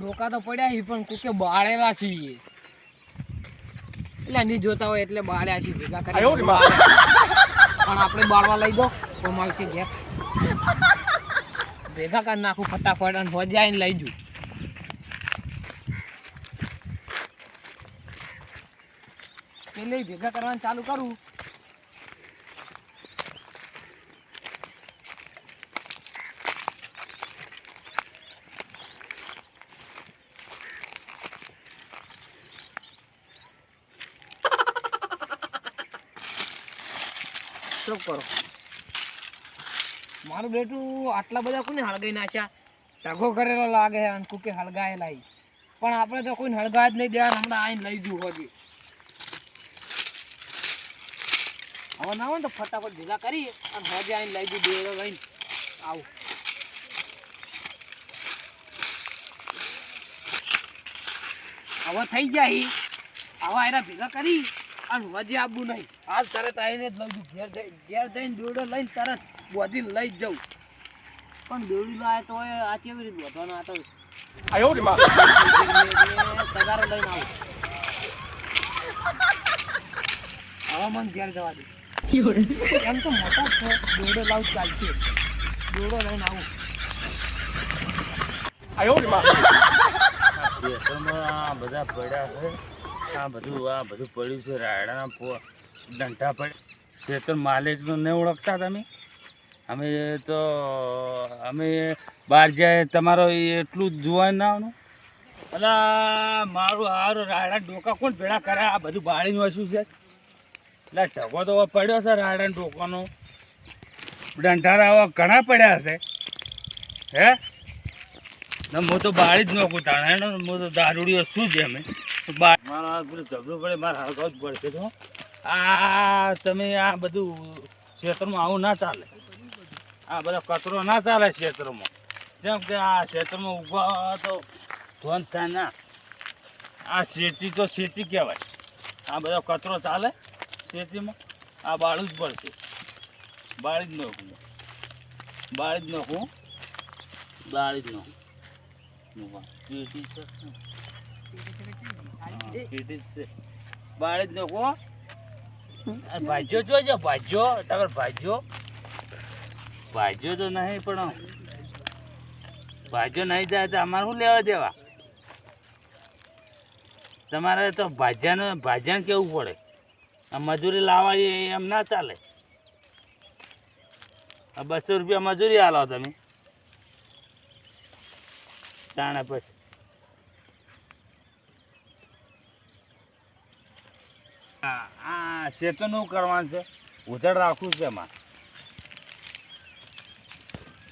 ડોકા તો પડ્યા છે પણ કોકે બાળેલા છીએ. એટલે નહીં જોતા હોય એટલે બાળ્યા છીએ ભેગા કરી પણ આપણે બાળવા લઈ દો તો મળશે ઘેર. ભેગા કરી નાખું ફટાફટ અને હોજે આવીને લઈ જઉં. પેલે ભેગા કરવાનું ચાલુ કરું. ચૂપ કરો. મારું બેટું આટલા બધા કોઈને હળગાઈ નાખ્યા? ઢગો કરેલો લાગે અને કુકે હળગાયેલા પણ આપણે તો કોઈને હળગાય જ નહીં દેવા હમણાં આવીને લઈ જવું હોજી. હવે ના હોય તો ફટાફટ ભેગા કરી અને હોજે આવીને લઈ જવું દેવડો લઈને આવું. હવે થઈ જાય. આવા એના ભેગા કરી. અને વજે આપવું નહીં. હાલ તરત આવીને જ લઈ છું. ઘેર જઈ ઘેર જઈને દોરડો લઈને તરત બોધીને લઈ જ જવું પણ દોરડી લાવે તો આ કેવી રીતે વધવાનો આ તો? તગારો લઈને આવું. હવે મન ઘેર જવા દે. એમ તો મોટા છે. દોરડો લાવ ચાલશે. દોરડો લઈને આવું. ખેતરમાં આ બધા પડ્યા છે. આ બધું આ બધું પડ્યું છે, રાયડાના ડંઠા છે તો માલિકનું નહીં ઓળખતા તમે? અમે તો, અમે બહાર જાય તમારો એટલું જ જોવાય ના આવવાનું અલા, મારું હારું રાયડા ડોકા કોણ ભેળા કરે? આ બધું બાળીનું હશું છે? એટલે ઢગો તો પડ્યો છે રાયડા ડોકાનો. ડંઠારા આવા ઘણા પડ્યા છે. હે? ના હું તો બાળી જ નોકું તાણે હું તો દારૂડીઓ શું છે અમે? મારા ઝઘડું પડે, મારે હળગાવ જ પડશે તો આ તમે આ બધું ક્ષેત્રમાં આવું ના ચાલે. આ બધા કચરો ના ચાલે ક્ષેત્રમાં. જેમ કે આ ક્ષેત્રમાં ઊભા તો ધોન થાય ના. આ શેતી તો શેતી કહેવાય. આ બધો કચરો ચાલે શેતીમાં આ બાળું જ પડશે. બાળી જ નાખું બાળી જ નાખું બાળી જ નાખું. છે બાળી જ આ ભાજ્યો જોજો ભાજ્યો તમારે ભાજ્યો ભાજ્યો તો નહીં પણ ભાજ્યો નહીં જાય તો અમારે શું લેવા દેવા તમારે તો ભાજ્યાને ભાજ્યાને કેવું પડે આ મજૂરી લાવવા એમ ના ચાલે આ બસો રૂપિયા મજૂરી આલો તમે તાણે પછી આ આ શેતનું કરવાનું છે. ઉધડ રાખવું છે એમાં.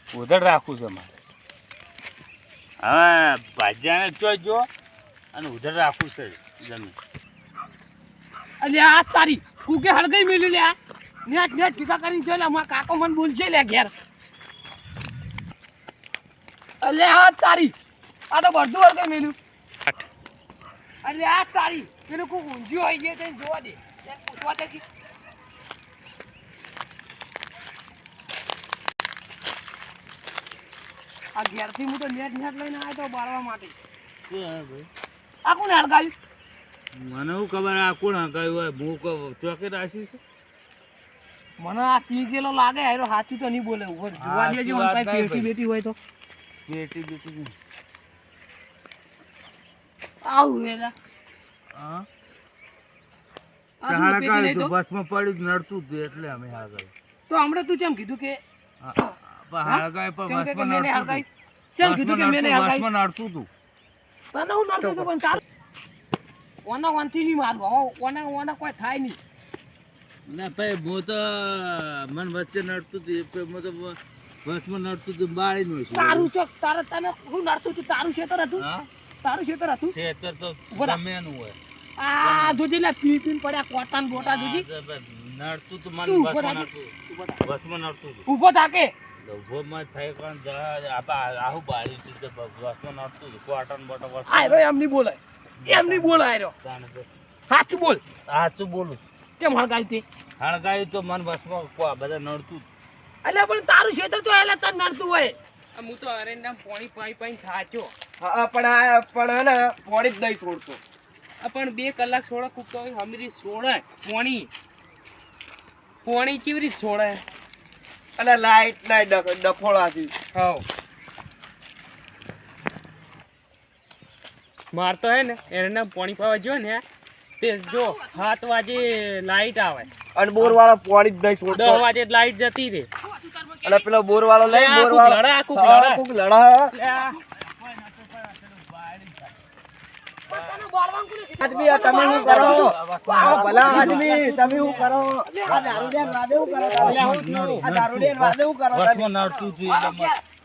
ઉધડ રાખવું છે મારે હવે ભાજ્યાને ચોજો અને ઉધડ રાખવું છે જમીન. અલે આ તારી કુકે હળગઈ મેલ્યું લે નેટ નેટ ભીખા કરીને જોઈ લે મારા કાકો મને બોલશે લે ઘેર. અલે આ તારી આ તો બધું હળગઈ મેલ્યું. અલે આ તારી પેલું કોઈ ઊંધિયું હોય ગયું તેને જોવા દે. તેને પૂછવા દે આ ઘેરથી હું તો નેટ નેટ લઈને આવ્યો તો બાળવા માટે. આ કોને હળગાવ્યું મને શું ખબર આ કોણ હકાયું હોય? હું ચોકે રાશી છે? મને આ પીજેલો લાગે હારો સાચું તો નહીં બોલે. ઊભો રહો. જોવા દેજો મને કાંઈ પેટી. બેટી હોય તો. પેટી બેટી. આવું વેલા. હા. આ શું પેટી હાડકાયું લઈ હતું, તો? બસમાં પડ્યું નડતું જ એટલે અમે હાડકાયું. તો હમણાં તું કેમ કીધું કે હા, પણ પણ કેમ કે કે બસમાં નડતું કેમ કીધું કે મેને નડતું, બસમાં નડતું હતું. તને હું નડતું હતું પણ તાર ઓના વાંચી નહીં મારું હવે ઓના ઓના કોઈ થાય નહીં. ના ભાઈ હું તો મન વચ્ચે નડતું હતું હું તો બસમાં નડતું હતું બાળીનું હતું. તારું ચોક તારે તને હું નડતું હતું તારું ખેતર હતું? તારું ખેતર હતું? ખેતર તો હોય. આ જોજી લે પી પીન પડ્યા કોટન બોટા જોજી નડતું તો મને તું ઊભો બસમાં થાકી. નડતું. બસમાં નડતું ઊભો થાકે. તો ઊભોમાં થાય પણ આપણે આહુ બારી હતી બસમાં નડતું કોટન બોટા બસ. આયરો એમ ની બોલે એમ નહીં બોલે આયરો. સાચું બોલ. સાચું બોલું. કેમ હળગાઈ તે? હણગાયું તો મન બસમાં કો- બધા નડતું. એટલે પણ તારું ક્ષેત્ર તો એટલે તન નડતું હોય. હું તો અરેન્ડા પાણી પાઈ પાઈ ખાચો હા પણ આ પણ હે ને પોણી જ નહીં છોડતો. આ પણ બે કલાક સોળા કૂકતો હોય હમરી સોડાય પોણી. પોણી કેવી રીતે અને લાઈટ ના ડફોળાથી હા મારતો હે ને એના પોણી પાવા જો ને તે જો સાત વાગે લાઈટ આવે. અને બોર વાળો પોણી જ નહીં દસ છોડતો વાગે લાઈટ જતી રે અને પેલો બોર વાળો લઈ બોર કોક વાળો લડા હા, લડે. કોક લડે. આદમી આ તમે શું કરો? આ ભલા આદમી તમે શું કરો? આ દારૂડિયાને વાદે શું કરો તમે? આ દારૂડિયાને વાદે શું કરો તમે? વચમાં નડતું આ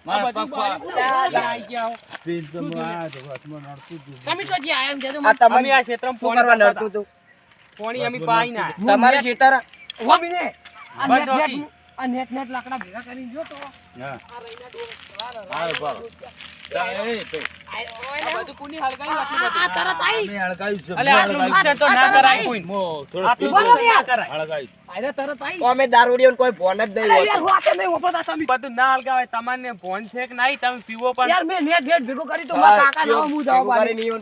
મારા પપ્પા આઈ ગયા હો. પીન તો આ તો વચમાં નડતું છે તમે તો જે આયા એમ આ તમે આ ક્ષેત્રમાં શું કરવા નડતું હતું પાણી અમે પાઈ ના. તમારે ખેતર ઊભા બીને. આ આ નેટ નેટ લાકડા ભેગા કરીને જો તો. હા. આ રહીના ડોર હા, ઊભા રહો. જા, એ ભાઈ. આ બધું કોની હળગાઈ આટલું બધું? અમે હળગાવ્યું છે, અલે આટલું મેં નુકસાન તો ના કરાય કોઈ મો થોડો આટલું પીધો, બધું ના કરાય. હળગાવ્યું. આયરે તરત આઈ અમે દારૂડિયાને કોઈ ફોન તમે. છે કે નહીં તમે પીવો પણ. યાર મેં નેટ નેટ ભેગું કરી તો હા, મારા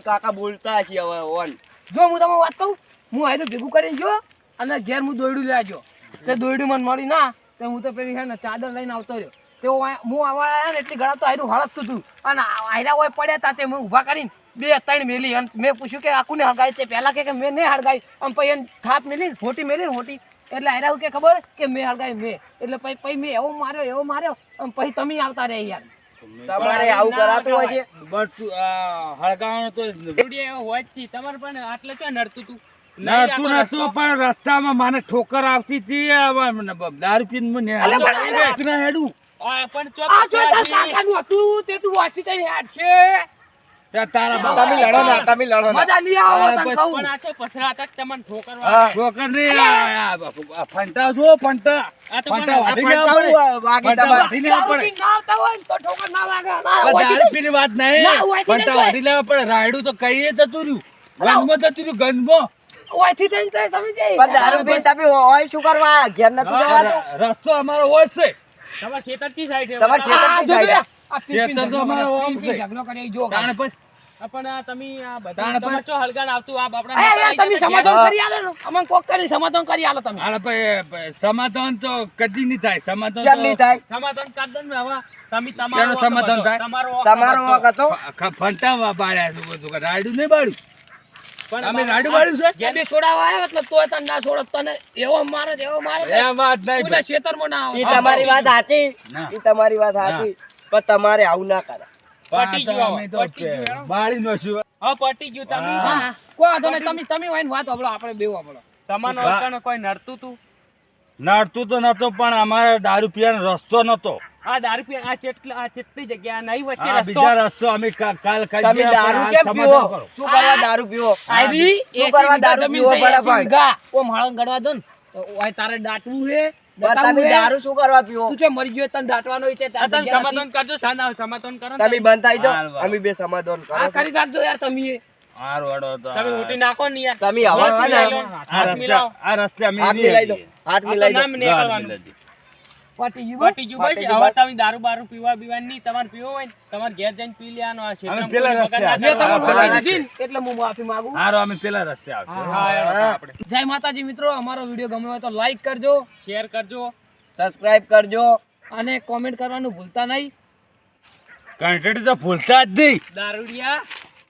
કાકા બોલતા હશે હવે ઓન. જો હું તમને વાત કહું હું આયરું ભેગું કરીને જો અને ઘેર હું દોયડું લેવા ગયો. તે દોયડું મને મળી ના. તે હું તો પેલી છે ને ચાદર લઈને આવતો રહ્યો. તે હું આવા આવ્યા ને એટલી ગળા તો આયરું હળકતું હતું અને આયરા હોય પડ્યા હતા તે મેં ઊભા કરીને બે ત્રણ મેલી. અને મેં પૂછ્યું કે આખું હળગાઈ તે પહેલાં કે કે મેં નહીં હળગાઈ અને પછી એને થાપ મેલી ને ફોટી મેલી ને ફોટી એટલે આયરા કે ખબર કે મેં હળગાઈ મેં. એટલે પછી પછી મેં એવો માર્યો એવો માર્યો. અને પછી તમે આવતા રહ્યા યાર. તમારે આવું કરાતું હોય છે? બટ હળગાવાનું તો હોય જ છે. તમારે પણ આટલે ક્યાં નડતું તું? નડતું નતું પણ રસ્તામાં મને ઠોકર આવતી હતી હવે મને બ- દારૂ પીને મને પણ હેડું. પણ નહીં. પણ પણ પણ. વાત નહીં. ફંટા નહીં લેવા પડે. રાયડું તો કઈએ જતું રહ્યું. ગંધમાં જતું રહ્યું ગંધમાં વાંચી થઈ તમે જઈ. પણ દારૂ પીને તમે હોય શું કરવા? ઘેર નતું જવાનું? રસ્તો અમારો હોય છે. તમારા ખેતરથી સાઈડ તમારે ખેતરથી જો આ પીન પીન ખેતર તો અમારો કરે, આમ પીન પીન છે. ઝઘડો કરે, જો તાણે પછી પણ આ તમે આ બધા ચો હલગાન આવતું? આ બાપડા તમે સમાધાન કરી આલો ને. અમને કોક કરી સમાધાન કરી આલો તમે. હાલે ભાઈ, સમાધાન તો કદી નહીં થાય. સમાધાન ચાલ નહીં થાય? સમાધાન કરી દો ને હવે. તમે તમારો સમાધાન થાય? તમારો તમારો. વખત હતો? ફ- ખ- ફંટા વા- બાળ્યા બધું. રાયડું નહીં બાળ્યું? પણ અમે બાપા- રાયડું છે? એ બી આવ્યા એટલે તોય તને ના છોડો તને એવો મારે એવો મારે એ વાત નહીં કોઈના ભાઈ. ના આવે. તમારી વાત સાચી? ના. તમારી વાત સાચી? પણ તમારે આવું ના કરે પટી ગયું પટી. હા પટી ગયું તમે. હા. કોઈ વાંધો નહીં તમે તમે વાઈને વાત સાંભળો આપણે બેવ સાંભળો તમારો કોઈ નડતું તું? નડતું તો નતો પણ અમારે દારૂ પીવાનો રસ્તો નતો. આ દારૂ પી આ ચેટલા આ ચેટલી જગ્યા નહીં વચ્ચે રસ્તો. બીજા રસ્તો અમે કા- કાલ કાઢીએ તમે દારૂ કેમ પીવો? શું કરવા દારૂ પીવો? આવી શું કરવા દારૂ પીવો એસી પણ? વીઘા. ઓમ દો ને. ઓય તારે દાટવું હે? તમે દારૂ શું કરવા પીવો? તું છે મરી ગયો તને દાટવાનો છે આ તમે સમાધાન કરજો સાના સમાધાન કરો તમે. બંધ થઈ જાઓ. અમે બે સમાધાન કરો. કરી રાખજો યાર તમે. તમે ઉઠી નાખો ને યાર. તમે હવે ને, આ હાથ રસ્તે આ રસ્તે અમે હાથ મિલાઈ દો હાથ મિલાઈ દો નામ નહીં હાથ કરવાનું. મિલાઈ દો. પાટી ગયું બસ? ગયું બસ હવે તમે દારૂ બારૂ પીવા બીવા નહીં. તમારે પીવો હોય તમારે ઘેર જઈને પી લેવાનો આ ક્ષેત્રમાં અમે પેલા રસ્તે બગાડ ના મેં હા, તમને પેલા માફી રસ્તે. દીધી ને, એટલે હું માફી માંગુ. હારું અમે પેલા રસ્તે આવશું. હા, આપણે. જય માતાજી મિત્રો અમારો વીડિયો ગમ્યો હોય તો લાઈક કરજો શેર કરજો. સબસ્ક્રાઇબ કરજો અને કોમેન્ટ કરવાનું ભૂલતા નહીં. તો ભૂલતા જ નહીં. દારૂડિયા.